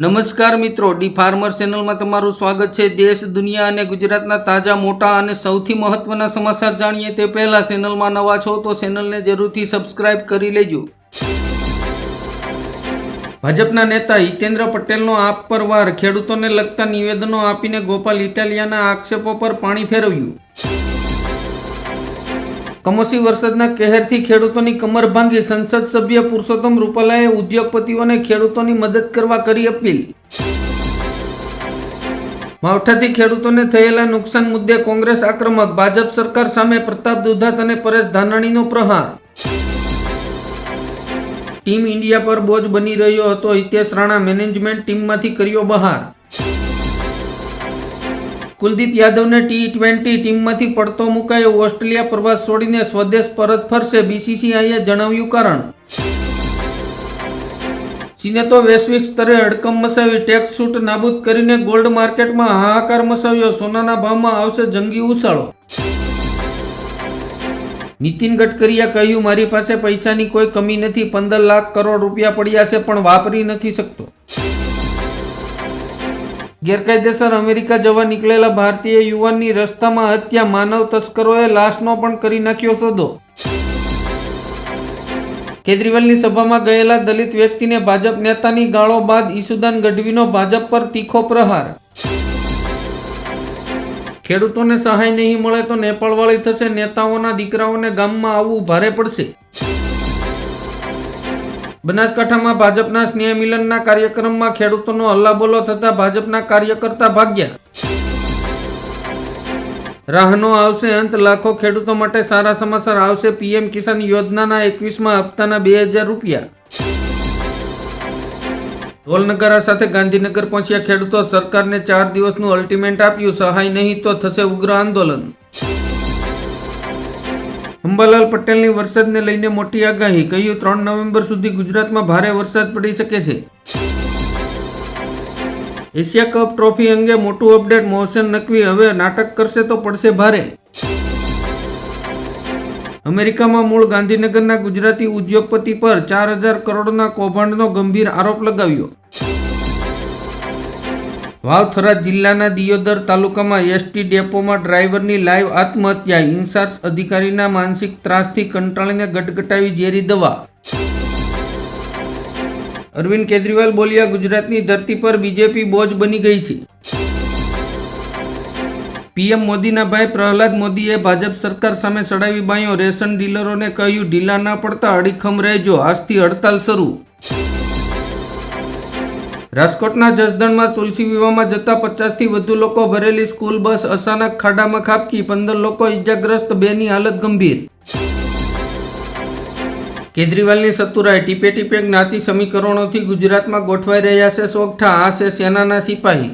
નમસ્કાર મિત્રો, D farmer ચેનલમાં તમારું સ્વાગત છે. દેશ, દુનિયા અને ગુજરાતના તાજા, મોટા અને સૌથી મહત્વના સમાચાર જાણીએ તે પહેલા ચેનલમાં નવા છો તો ચેનલને જરૂરથી સબસ્ક્રાઇબ કરી લેજો. ભાજપના નેતા હિતેન્દ્ર પટેલનો આપ પર વાર ખેડૂતોને લગતા નિવેદનો આપીને ગોપાલ ઇટાલિયાના આક્ષેપો પર પાણી ફેરવ્યું. કમોસી વરસાદના કહેરથી ખેડૂતોની કમર ભાંગી સંસદ સભ્ય પુરુષોત્તમ રૂપાલાએ ઉદ્યોગપતિઓને ખેડૂતોની મદદ કરવા કરી અપીલ. માવઠાથી ખેડૂતોને થયેલા નુકસાન મુદ્દે કોંગ્રેસ આક્રમક, ભાજપ સરકાર સામે પ્રતાપ દુધાત અને પરેશ ધાનાણીનો પ્રહાર. ટીમ ઇન્ડિયા પર બોજ બની રહ્યો હતો, હિતેશ રાણા મેનેજમેન્ટ ટીમમાંથી કર્યો બહાર. કુલદીપ યાદવને ટી ટ્વેન્ટી ટીમમાંથી પડતો મુકાયો. ઓસ્ટ્રેલિયા પ્રવાસ છોડીને સ્વદેશ પરત ફરશે બીસીસીઆઈએ જણાવ્યું કારણ. ચીને તો વૈશ્વિક સ્તરે હડકમ મચાવી ટેક્સ છૂટ નાબૂદ કરીને ગોલ્ડ માર્કેટમાં હાહાકાર મચાવ્યો સોનાના ભાવમાં આવશે જંગી ઉછાળો. નીતિન ગડકરીએ કહ્યું, મારી પાસે પૈસાની કોઈ કમી નથી. પંદર લાખ કરોડ રૂપિયા પડ્યા છે, પણ વાપરી નથી શકતો. ગેરકાયદેસર અમેરિકા જવા નીકળેલા ભારતીય યુવાનની રસ્તામાં હત્યા, માનવ તસ્કરોએ લાશનો પણ કરી નાખ્યો સોદો. કેજરીવાલની સભામાં ગયેલા દલિત વ્યક્તિને ભાજપ નેતાની ગાળો બાદ ઈસુદાન ગઢવીનો ભાજપ પર તીખો પ્રહાર. ખેડૂતોને સહાય નહીં મળે તો નેપાળવાળી થશે, નેતાઓના દીકરાઓને ગામમાં આવવું ભારે પડશે. બનાસકાંઠામાં ભાજપના સ્નેહ મિલનના કાર્યક્રમમાં ખેડૂતોનો હલ્લાબોલો થતા ભાજપના કાર્યકર્તા ભાગ્યા. રાહનો આવશે અંત, લાખો ખેડૂતો માટે સારા સમાચાર આવશે. પીએમ કિસાન યોજનાના એકવીસમાં હપ્તાના બે હજાર રૂપિયા. ઢોલનગરા સાથે ગાંધીનગર પહોંચ્યા ખેડૂતો, સરકારને ચાર દિવસનું અલ્ટિમેન્ટ આપ્યું. સહાય નહીં તો થશે ઉગ્ર આંદોલન. અંબાલાલ પટેલની વરસાદને લઈને મોટી આગાહી. કહ્યું ત્રણ નવેમ્બર સુધી ગુજરાતમાં ભારે વરસાદ પડી શકે છે. એશિયા કપ ટ્રોફી અંગે મોટું અપડેટ મોહસેન નકવી હવે નાટક કરશે તો પડશે ભારે. અમેરિકામાં મૂળ ગાંધીનગરના ગુજરાતી ઉદ્યોગપતિ પર ચાર હજાર કરોડના કૌભાંડનો ગંભીર આરોપ લગાવ્યો. વાવ થરાદ જિલ્લાના દિયોદર તાલુકામાં એસટી ડેપોમાં ડ્રાઈવરની લાઈવ આત્મહત્યા ઇન્સાર્જ અધિકારીના માનસિક ત્રાસથી કંટાળીને ગટગટાવી ઝેરી દવા. અરવિંદ કેજરીવાલ બોલ્યા, ગુજરાતની ધરતી પર બીજેપી બોજ બની ગઈ છે. પીએમ મોદીના ભાઈ પ્રહલાદ મોદીએ ભાજપ સરકાર સામે ચડાવી બાયો રેશન ડીલરોને કહ્યું, ઢીલા ના પડતા અડીખમ રહેજો, આજથી હડતાલ શરૂ. રાજકોટના જસદણમાં તુલસી વિવાહમાં જતા પચાસથી વધુ લોકો ભરેલી સ્કૂલ બસ અચાનક ખાડામાં ખાબકી. પંદર લોકો ઇજાગ્રસ્ત બેની હાલત ગંભીર. કેજરીવાલની સતુરાએ ટીપે ટીપે જ્ઞાતિ સમીકરણોથી ગુજરાતમાં ગોઠવાઈ રહ્યા છે સોગઠા. આ છે સેનાના સિપાહી.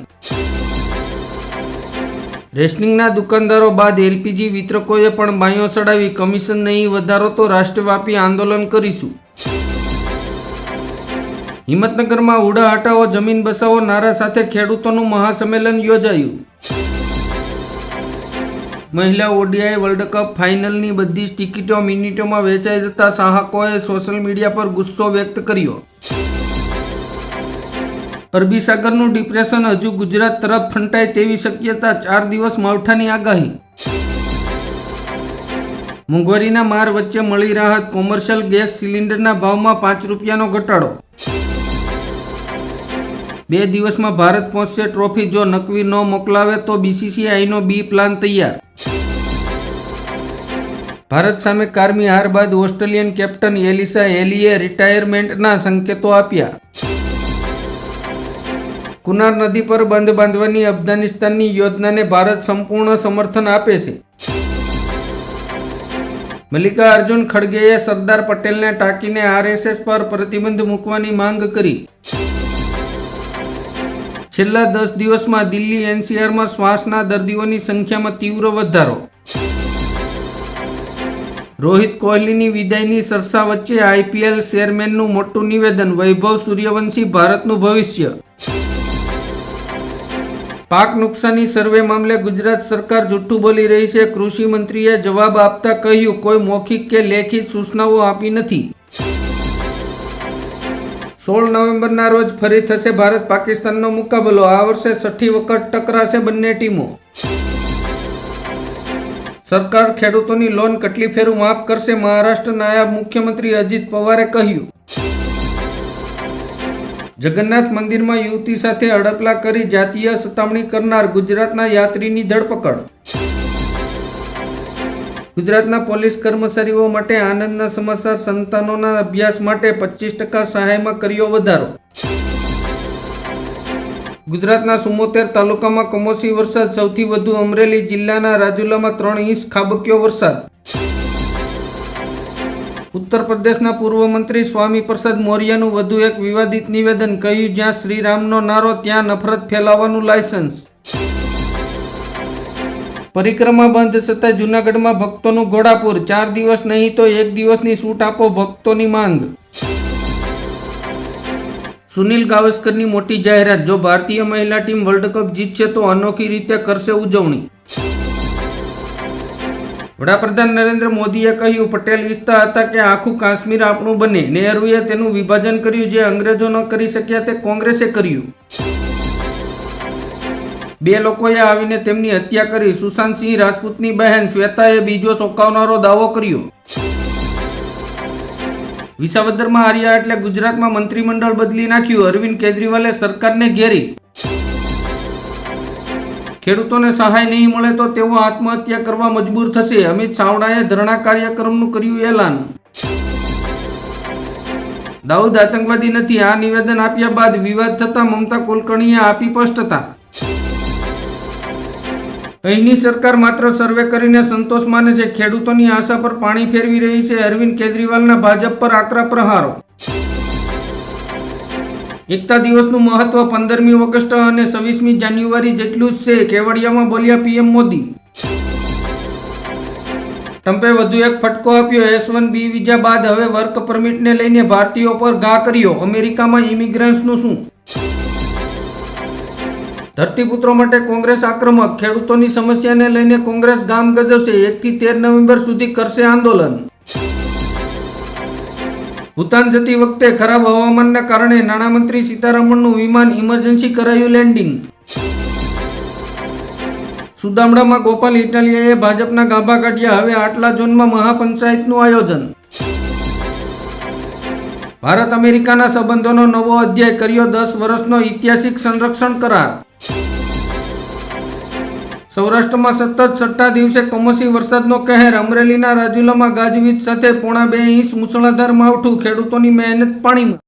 રેશનિંગના દુકાનદારો બાદ એલપીજી વિતરકોએ પણ બાયો ચડાવી. કમિશન નહીં વધારો તો રાષ્ટ્રવ્યાપી આંદોલન કરીશું. હિંમતનગરમાં ઉડા હટાવો જમીન બસાવો, નારા સાથે ખેડૂતોનું મહાસંમેલન યોજાયું. મહિલા ઓડીઆઈ વર્લ્ડ કપ ફાઇનલની બધી જ ટિકિટો મિનિટોમાં વેચાઈ જતા ચાહકોએ સોશિયલ મીડિયા પર ગુસ્સો વ્યક્ત કર્યો. અરબી સાગરનું ડિપ્રેશન હજુ ગુજરાત તરફ ફંટાય તેવી શક્યતા ચાર દિવસ માવઠાની આગાહી. મોંઘવારીના માર વચ્ચે મળી રાહત કોમર્શિયલ ગેસ સિલિન્ડરના ભાવમાં પાંચ રૂપિયાનો ઘટાડો. બે દિવસમાં ભારત પહોંચશે ટ્રોફી. જો નકવી ન મોકલાવે તો બીસીસીઆઈનો બી પ્લાન તૈયાર. ભારત સામે કારમી હાર બાદ ઓસ્ટ્રેલિયન કેપ્ટન એલિસા એલીએ રિટાયરમેન્ટના સંકેતો આપ્યા. કુનાર નદી પર બંધ બાંધવાની અફઘાનિસ્તાનની યોજનાને ભારત સંપૂર્ણ સમર્થન આપે છે. મલ્લિકા અર્જુન ખડગેએ સરદાર પટેલને ટાંકીને આરએસએસ પર પ્રતિબંધ મૂકવાની માંગ કરી. છેલ્લા દસ દિવસમાં દિલ્હી એનસીઆરમાં શ્વાસના દર્દીઓની સંખ્યામાં તીવ્ર વધારો. રોહિત કોહલીની વિદાયની સરસા વચ્ચે આઈપીએલ ચેરમેનનું મોટું નિવેદન, વૈભવ સૂર્યવંશી ભારતનું ભવિષ્ય. પાક નુકસાની સર્વે મામલે ગુજરાત સરકાર જૂઠું બોલી રહી છે. કૃષિ મંત્રીએ જવાબ આપતા કહ્યું, કોઈ મૌખિક કે લેખિત સૂચનાઓ આપી નથી. સોળ નવેમ્બરના રોજ ફરી થશે ભારત પાકિસ્તાનનો મુકાબલો. આ વર્ષે છઠ્ઠી વખત ટકરાશે બંને ટીમો. સરકાર ખેડૂતોની લોન કેટલી ફેરું માફ કરશે મહારાષ્ટ્ર નાયબ મુખ્યમંત્રી અજીત પવારે કહ્યું. જગન્નાથ મંદિરમાં યુવતી સાથે હડપલા કરી જાતીય સતામણી કરનાર ગુજરાતના યાત્રીની ધરપકડ. ગુજરાતના પોલીસ કર્મચારીઓ માટે આનંદના સમાચાર, સંતાનોના અભ્યાસ માટે પચીસ ટકા સહાયમાં કર્યો વધારો. ગુજરાતના સુમોતેર તાલુકામાં કમોસી વરસાદ, સૌથી વધુ અમરેલી જિલ્લાના રાજુલામાં ત્રણ ઇંચ ખાબક્યો વરસાદ. ઉત્તર પ્રદેશના પૂર્વ મંત્રી સ્વામી પ્રસાદ મૌર્યનું વધુ એક વિવાદિત નિવેદન, કહ્યું, જ્યાં શ્રીરામનો નારો, ત્યાં નફરત ફેલાવવાનું લાયસન્સ. પરિક્રમા બંધ થતાં જૂનાગઢમાં ભક્તોનું ઘોડાપુર ચાર દિવસ નહીં તો એક દિવસની છૂટ આપો ભક્તોની માંગ. સુનિલ ગાવસ્કરની મોટી જાહેરાત. જો ભારતીય મહિલા ટીમ વર્લ્ડ કપ જીતશે તો અનોખી રીતે કરશે ઉજવણી. વડાપ્રધાન નરેન્દ્ર મોદીએ કહ્યું, પટેલ ઈચ્છતા હતા કે આખું કાશ્મીર આપણું બને. નહેરુએ તેનું વિભાજન કર્યું, જે અંગ્રેજો ન કરી શક્યા તે કોંગ્રેસે કર્યું. બે લોકોએ આવીને તેમની હત્યા કરી. સુશાંતસિંહ રાજપૂતની બહેન શ્વેતાએ બીજો ચોંકાવનારો દાવો કર્યો. વિસાવદરમાં હાર્યા એટલે ગુજરાતમાં મંત્રીમંડળ બદલી નાખ્યું. અરવિંદ કેજરીવાલે સરકારને ઘેરી. ખેડૂતોને સહાય નહીં મળે તો તેઓ આત્મહત્યા કરવા મજબૂર થશે. અમિત ચાવડાએ ધરણા કાર્યક્રમનું કર્યું એલાન. દાઉદ આતંકવાદી નથી. આ નિવેદન આપ્યા બાદ વિવાદ થતા મમતા કુલકર્ણીએ આપી સ્પષ્ટતા. અહીંની સરકાર માત્ર સર્વે કરીને સંતોષ માને છે. ખેડૂતોની આશા પર પાણી ફેરવી રહી છે. અરવિંદ કેજરીવાલના ભાજપ પર આકરા પ્રહારો. એકતા દિવસનું મહત્વ પંદરમી ઓગસ્ટ અને છવ્વીસમી જાન્યુઆરી જેટલું જ છે. કેવડિયામાં બોલ્યા પીએમ મોદી. ટ્રમ્પે વધુ એક ફટકો આપ્યો. એસ વન બી વિઝા બાદ હવે વર્ક પરમિટને લઈને ભારતીયો પર ઘા કર્યો. અમેરિકામાં ઇમિગ્રન્ટ્સનું શું? ધરતીપુત્રો માટે કોંગ્રેસ આક્રમક, ખેડૂતોની સમસ્યાને લઈને કોંગ્રેસ ગામ ગજવશે એકથી તેર નવેમ્બર સુધી કરશે આંદોલન. ભૂતાન જતી વખતે ખરાબ હવામાનના કારણે નાણામંત્રી સીતારમણનું વિમાન ઇમરજન્સી કરાયું લેન્ડિંગ. સુદામડામાં ગોપાલ ઇટાલિયાએ ભાજપના ગાભા કાઢ્યા, હવે આટલા ઝોનમાં મહાપંચાયતનું આયોજન. ભારત અમેરિકાના સંબંધોનો નવો અધ્યાય કર્યો, દસ વર્ષનો ઐતિહાસિક સંરક્ષણ કરાર. સૌરાષ્ટ્રમાં સતત છઠ્ઠા દિવસે કમોસી વરસાદનો કહેર. અમરેલીના રાજુલામાં ગાજવીજ સાથે પોણા બે ઇંચ મુસળાધાર માવઠું. ખેડૂતોની મહેનત પાણીમાં.